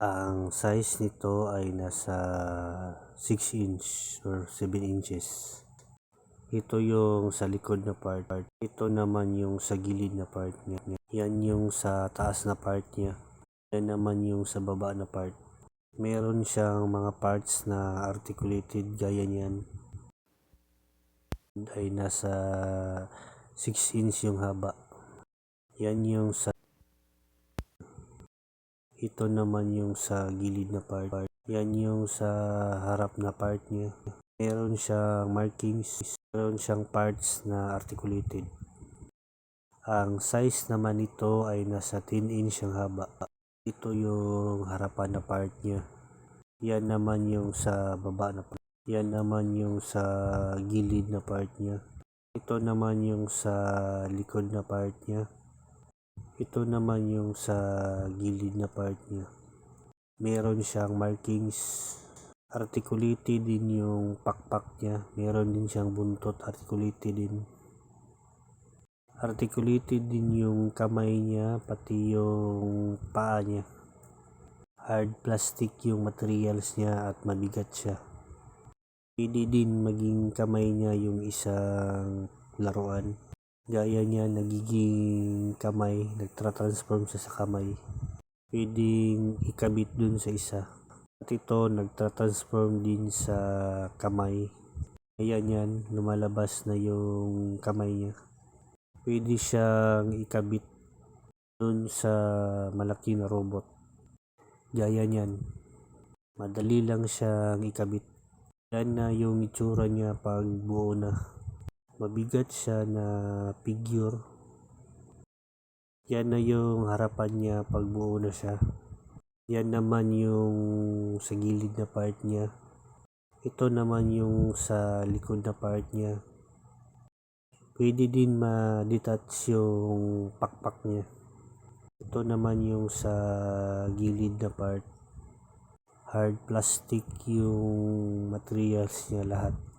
Ang size nito ay nasa 6 inch or 7 inches. Ito yung sa likod na part. Ito naman yung sa gilid na part niya. Yan yung sa taas na part niya. Yan naman yung sa baba na part. Meron siyang mga parts na articulated gaya niyan. Ay nasa 6 inch yung haba. Yan yung sa ito naman yung sa gilid na part. Yan yung sa harap na part niya. Meron siyang markings. Meron siyang parts na articulated. Ang size naman nito ay nasa 10 inch ang haba. Ito yung harapan na part niya. Yan naman yung sa baba na part. Yan naman yung sa gilid na part niya. Ito naman yung sa likod na part niya. Ito naman yung sa gilid na part niya. Meron siyang markings. Articulated din yung pakpak niya. Meron din siyang buntot. Articulated din. Articulated din yung kamay niya, pati yung paa niya. Hard plastic yung materials niya at mabigat siya. Pwede din maging kamay niya yung isang laruan. Gaya niya nagiging kamay, nagtra-transform siya sa kamay. Pwedeng ikabit dun sa isa. At ito nagtra-transform din sa kamay. Ayan yan, lumalabas na yung kamay niya. Pwede siyang ikabit dun sa malaki na robot. Gaya niyan. Madali lang siyang ikabit. Yan na yung itsura niya pag buo na. Mabigat siya na figure. Yan na yung harapan niya pag na siya. Yan naman yung sa gilid na part niya. Ito naman yung sa likod na part niya. Pwede din ma-detach yung pakpak niya. Ito naman yung sa gilid na part. Hard plastic yung materials niya lahat.